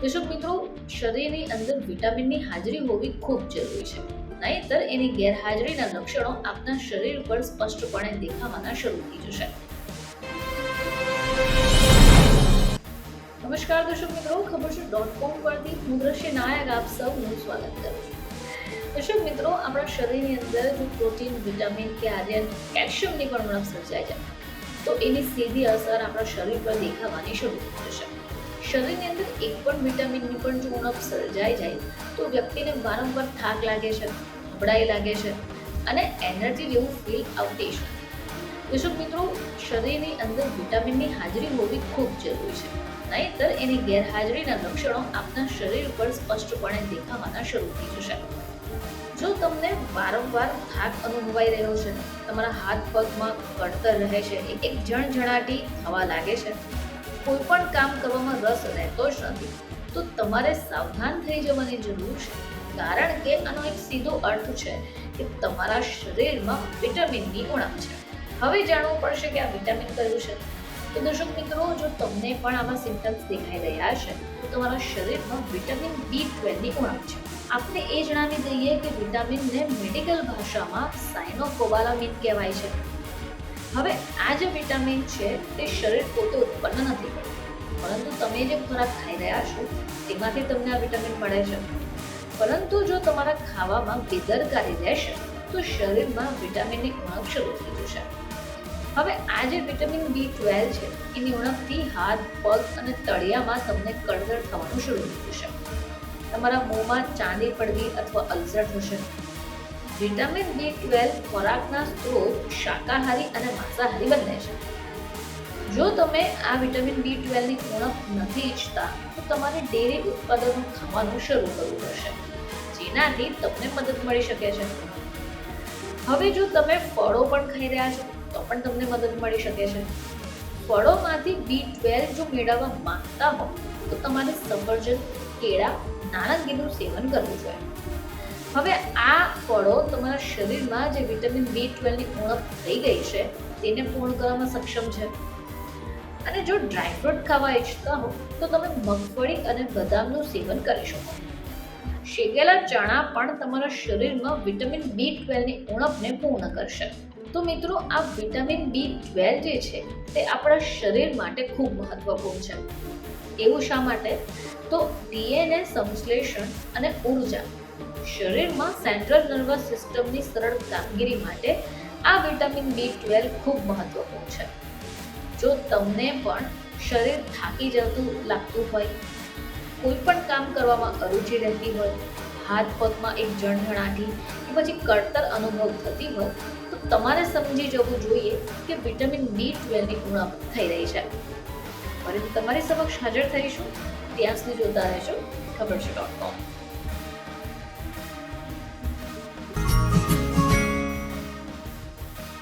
દર્શક મિત્રો શરીરની અંદર વિટામિનની હાજરી હોવી ખૂબ જરૂરી છે. નહીંતર એની ગેરહાજરીના લક્ષણો આપના શરીર પર સ્પષ્ટપણે દેખાવાના શરૂ થઈ જશે. નમસ્કાર દર્શક મિત્રો, ખબર છે ડોટ કોમ પરથી હું દ્રશ્ય નાયક આપ સૌનું સ્વાગત કરું છું. દર્શક મિત્રો, આપણા શરીરની અંદર જો પ્રોટીન, વિટામિન કે આર્યન કેલ્શિયમની પણ ઉણપ સર્જાય છે. તો એની સીધી અસર આપણા શરીર પર દેખાવાની શરૂ થઈ જશે. શરીરની અંદર એક પણ વિટામિનની પણ જો ઉણપ સર્જાઈ જાય તો વ્યક્તિને વારંવાર થાક લાગે છે નબળાઈ લાગે છે અને એનર્જી જેવું ફીલ આવતી છે દર્શક મિત્રો, શરીરની અંદર વિટામિનની હાજરી હોવી ખૂબ જરૂરી છે. નહીંતર એની ગેરહાજરીના લક્ષણો આપના શરીર ઉપર સ્પષ્ટપણે દેખાવાના શરૂ થઈ જશે. જો તમને વારંવાર થાક અનુભવાઈ રહ્યો છે, તમારા હાથ પગમાં કળતર રહે છે, એક જણજણાટી થવા લાગે છે કોઈ પણ કામ કરવામાં રસ રહેતો જ નથી તો તમારે સાવધાન થઈ જવાની જરૂર છે. કારણ કે આનો એક સીધો અર્થ છે કે તમારા શરીરમાં વિટામિનની ઉણપ છે. હવે જાણવું પડશે કે આ વિટામિન કયું છે. તો દર્શક મિત્રો, જો તમને પણ આવા સિમ્ટમ્સ દેખાઈ રહ્યા છે, તો તમારા શરીરમાં વિટામિન બી ટ્વેલ્વની ઉણપ છે. આપણે એ જણાવી દઈએ કે વિટામિનને મેડિકલ ભાષામાં સાયનોકોબાલામિન કહેવાય છે. હવે આ જે વિટામિન છે, તે શરીર પોતે ઉત્પન્ન નથી કરતું. પરંતુ તમે જે ખોરાક ખાઈ રહ્યા છો, તેમાંથી તમને આ વિટામિન મળે છે. પરંતુ જો તમારા ખાવામાં બેદરકારી રહેશે, તો શરીરમાં વિટામિનની ઉણપ શરૂ થઈ જશે. હવે આ જે વિટામિન બી ટ્વેલ્વ છે, એની ઉણપથી હાથ, પગ અને તળિયામાં તમને કળતર થવાનું શરૂ થઈ જશે. તમારા મોંમાં ચાંદી પડવી અથવા અલ્સર થશે. વિટામિન બી ટ્વેલ્વ ખોરાકના સ્ત્રોત શાકાહારી અને માંસાહારી બંને છે. જો તમે આ વિટામિન બી ટ્વેલ્વની ઉણપ નથી ઈચ્છતા, તો તમારે ડેરી ઉત્પાદનો ખાવાનું શરૂ કરવું પડશે. જેનાથી તમને મદદ મળી શકે છે. હવે જો તમે ફળો પણ ખાઈ રહ્યા છો, તો પણ તમને મદદ મળી શકે છે. ફળોમાંથી બી ટ્વેલ્વ જો મેળવવા માંગતા હો, તો તમારે સફરજન, કેળા, નારંગીનું સેવન કરવું જોઈએ. હવે આ ફળો તમારા શરીરમાં જે વિટામિન બી ટ્વેલ્વની ઉણપ થઈ ગઈ છે, તેને પૂર્ણ કરવામાં સક્ષમ છે. અને જો ડ્રાયફ્રૂટ ખાવા ઈચ્છતા હો, તો તમે મગફળી અને બદામનું સેવન કરી શકો. શેકેલા ચણા પણ તમારા શરીરમાં વિટામિન બી ટ્વેલ્વની ઉણપને પૂર્ણ કરશે. તો મિત્રો, આ વિટામિન બી ટ્વેલ્વ જે છે, તે આપણા શરીર માટે ખૂબ મહત્વપૂર્ણ છે. એવું શા માટે? તો ડીએનએ સંશ્લેષણ અને ઊર્જા. શરીરમાં સેન્ટ્રલ નર્વસ સિસ્ટમની સરળ કામગીરી માટે આ વિટામિન બી ટ્વેલ્વ ખૂબ મહત્વપૂર્ણ છે. જો તમને પણ શરીર થાકી જતું લાગતું હોય, કોઈ પણ કામ કરવામાં અરુચિ રહેતી હોય, હાથ પગમાં એક જણઝણાટી કે પછી કળતર અનુભવ થતી હોય, તો તમારે સમજી જવું જોઈએ કે વિટામિન બી ટ્વેલ્વની ઉણપ થઈ રહી છે. પરંતુ તમારી સમક્ષ હાજર થઈશું. ત્યાં સુધી જોતા રહેજો. ખબર છે ડોટ કોમ